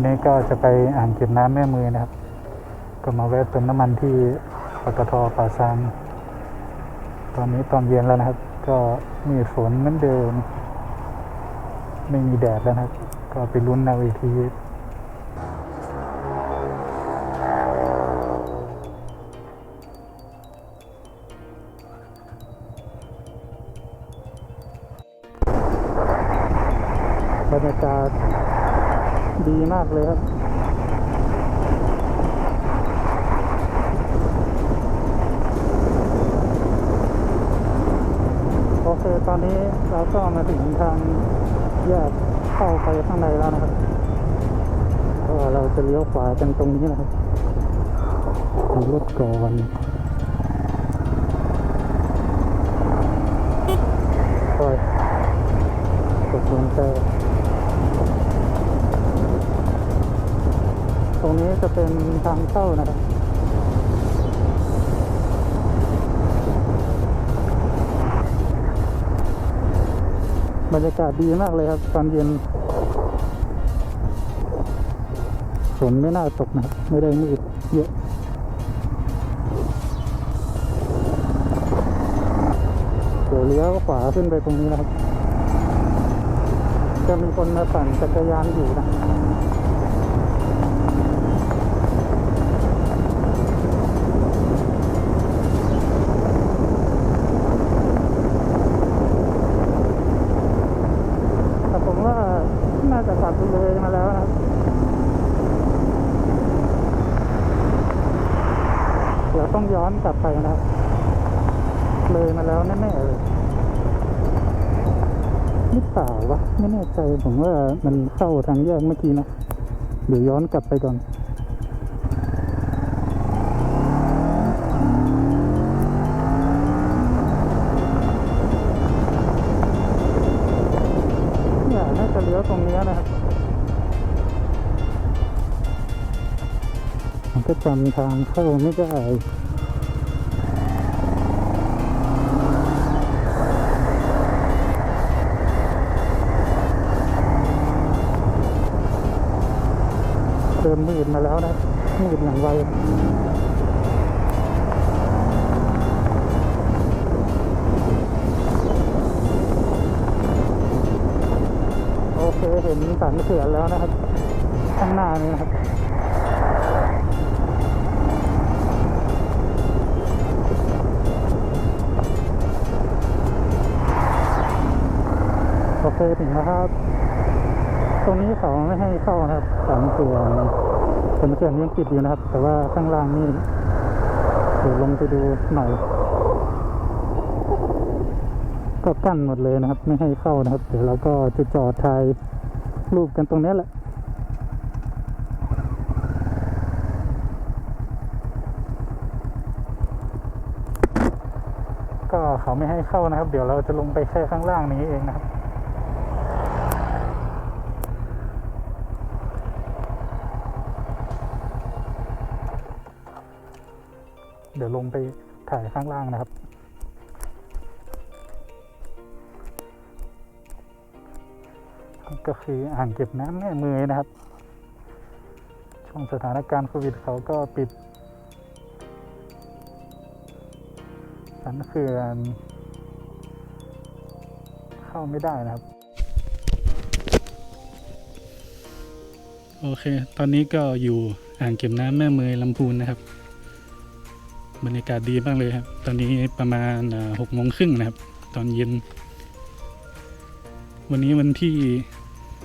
อันนี้ก็จะไปอ่างเก็บน้ำแม่มือนะครับ ก็มาแวะเติมน้ำมันที่ปตทป่าซางตอนนี้ตอนเย็นแล้วนะครับ ก็มีฝนเหมือนเดิม ไม่มีแดดแล้วนะครับ ก็ไปลุ้นนาอีกที ดีมากเลยครับโอเคตอนนี้เราก็มาถึงทางแยกเข้าไปข้างในแล้วนะครับก็เราจะเลี้ยวขวากันตรงนี้นะครับรถก่อนโอ้ยตกลงใจ จะเป็นทางเข้านะครับบรรยากาศดีมากเลยครับตอนเย็นฝนไม่น่าตกนะไม่ได้มืดเยอะเดี๋ยวเลี้ยวขวาขึ้นไปตรงนี้นะครับ จะมีคนมาปั่นจักรยานอยู่นะ ผมว่าน่าจะขับเลยมาแล้วนะเดี๋ยวต้องย้อนกลับไปนะเลยมาแล้วแน่ๆเลยนี่เปล่าวะไม่แน่ใจผมว่ามันเข้าทางแยกเมื่อกี้นะเดี๋ยวย้อนกลับไปก่อนำทางเข้าไม่ได้เดินมืดมาแล้วนะ มืดอย่างไวโอเคเห็นสันเขื่อนแล้วนะครับ ข้างหน้านี้นะครับ เคถึงแล้วครับ ตรงนี้เขาไม่ให้เข้านะครับสันเขื่อนสันเขื่อนยังปิดอยู่นะครับ แต่ว่าข้างล่างนี่เดี๋ยวลงไปดูหน่อยก็กั้นหมดเลยนะครับ ไม่ให้เข้านะครับ เดี๋ยวเราก็จะจอดถ่ายรูปกันตรงนี้แหละก็เขาไม่ให้เข้านะครับ เดี๋ยวเราจะลงไปแค่ข้างล่างนี้เองนะครับ เดี๋ยวลงไปถ่ายข้างล่างนะครับ ก็คืออ่างเก็บน้ำแม่มือนะครับ ช่วงสถานการณ์โควิดเขาก็ปิดสันเขื่อนเข้าไม่ได้นะครับ โอเค ตอนนี้ก็อยู่อ่างเก็บน้ำแม่เมยลำพูนนะครับ บรรยากาศดีมากเลยครับ ตอนนี้ประมาณหกโมงครึ่งนะครับ ตอนเย็น วันนี้วันที่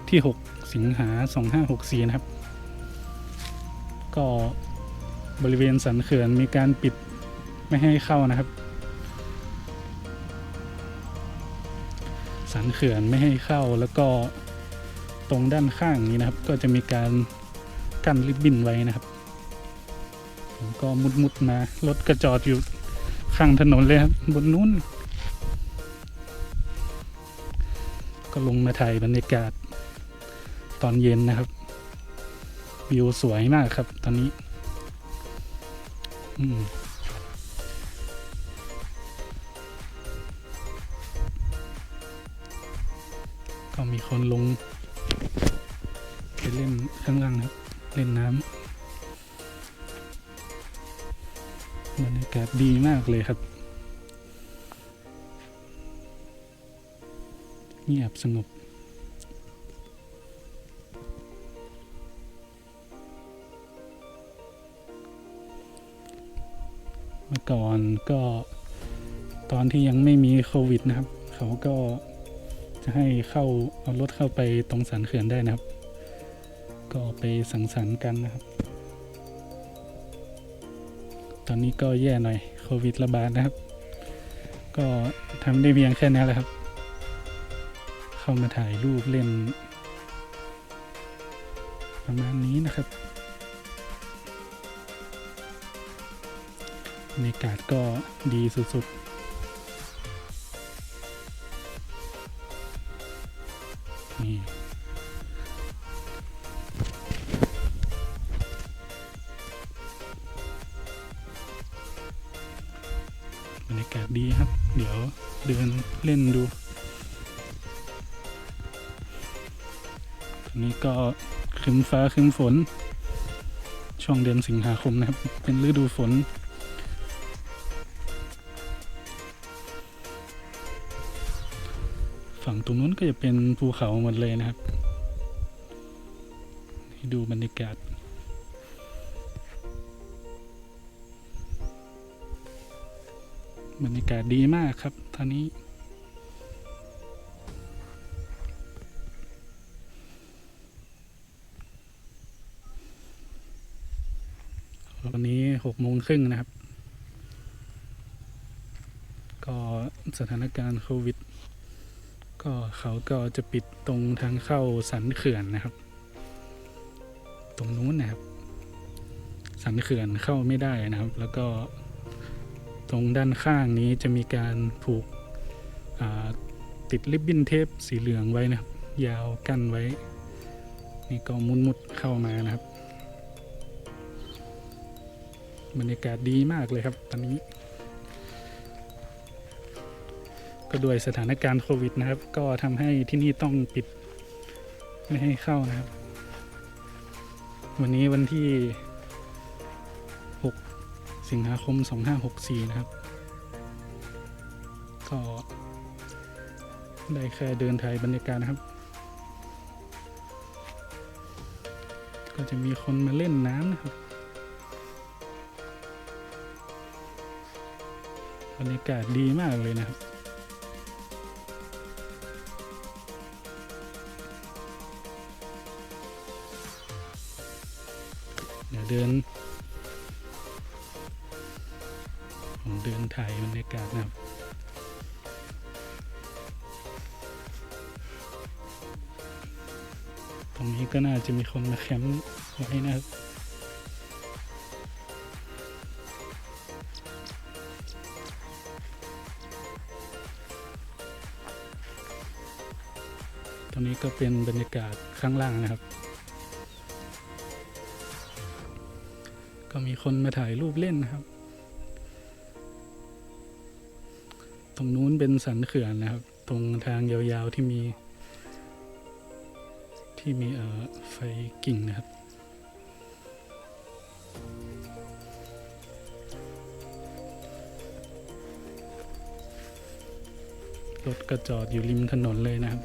ที่ 6 สิงหา 2564 นะครับ ก็บริเวณสันเขื่อนมีการปิดไม่ให้เข้านะครับ สันเขื่อนไม่ให้เข้าแล้วก็ตรงด้านข้างนี้นะครับ ก็จะมีการกั้นริบบิ้นไว้นะครับ ก็มุดมุดๆมารถกระจอดอยู่ข้างถนนเลยครับบนนู้น ก็ลงมาถ่ายบรรยากาศตอนเย็นนะครับ วิวสวยมากครับตอนนี้ อืมก็มีคนลงไปเล่นข้างล่างนะครับ เล่นน้ำ บรรยากาศดีมากเลยครับ เงียบสงบเมื่อก่อนก็ตอนที่ยังไม่มีโควิดนะครับ เขาก็จะให้เข้าเอารถเข้าไปตรงสันเขื่อนได้นะครับ ก็ไปสังสรรค์กันนะครับ ตอนนี้ก็แย่หน่อยโควิดระบาดนะครับ ก็ทำได้เพียงแค่นี้แหละครับ เข้ามาถ่ายรูปเล่น ประมาณนี้นะครับบรรยากาศก็ดีสุดๆ กาศดีครับ เดี๋ยวเดินเล่นดูนี้ก็ครึ้มฟ้าครึ้มฝน ช่วงเดือนสิงหาคมนะครับ เป็นฤดูฝน ฝั่งตรงนู้นก็จะเป็นภูเขาหมดเลยนะครับ ให้ดูบรรยากาศ บรรยากาศดีมากครับตอนนี้วันนี้หกโมงครึ่งนะครับ ก็สถานการณ์โควิด ก็เขาก็จะปิดตรงทางเข้าสันเขื่อนนะครับ ตรงนู้นนะครับ สันเขื่อนเข้าไม่ได้นะครับ แล้วก็ ตรงด้านข้างนี้จะมีการผูกติดริบบิ้นเทปสีเหลืองไว้นะครับ ยาวกั้นไว้ นี่ก็มุดมุดเข้ามานะครับ บรรยากาศดีมากเลยครับ ตอนนี้ ก็ด้วยสถานการณ์โควิดนะครับ ก็ทำให้ที่นี่ต้องปิด ไม่ให้เข้านะครับ วันนี้วันที่ สิงหาคม 2564 นะครับ ก็ได้แค่เดินถ่ายบรรยากาศนะครับ ก็จะมีคนมาเล่นน้ำนะครับบรรยากาศดีมากเลยนะครับ เดี๋ยวเดิน เดินถ่ายบรรยากาศนะครับตรงนี้ก็น่าจะมีคนมาแคมป์ไว้นะครับตรงนี้ก็เป็นบรรยากาศข้างล่างนะครับ ก็มีคนมาถ่ายรูปเล่นนะครับ ตรงนู้นเป็นสันเขื่อนนะครับ ตรงทางยาวๆที่มี ที่มีเอ่อไฟกิ่งนะครับรถก็จอดอยู่ริมถนนเลยนะครับ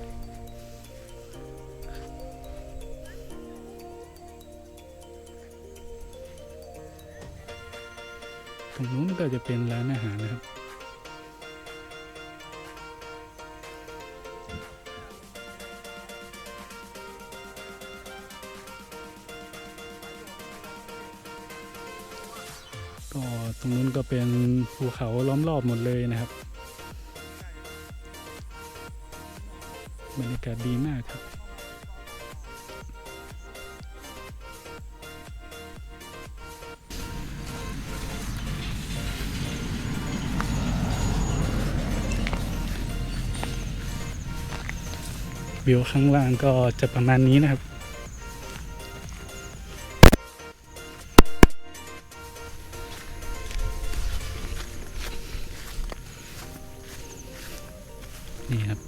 ตรงนู้นก็จะเป็นร้านอาหารนะครับ ตรงนู้นก็เป็นภูเขาล้อมรอบหมดเลยนะครับบรรยากาศดีมากครับ วิวข้างล่างก็จะประมาณนี้นะครับ นี่ครับ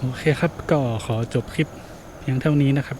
โอเคครับก็ขอจบคลิปเพียงเท่านี้นะครับ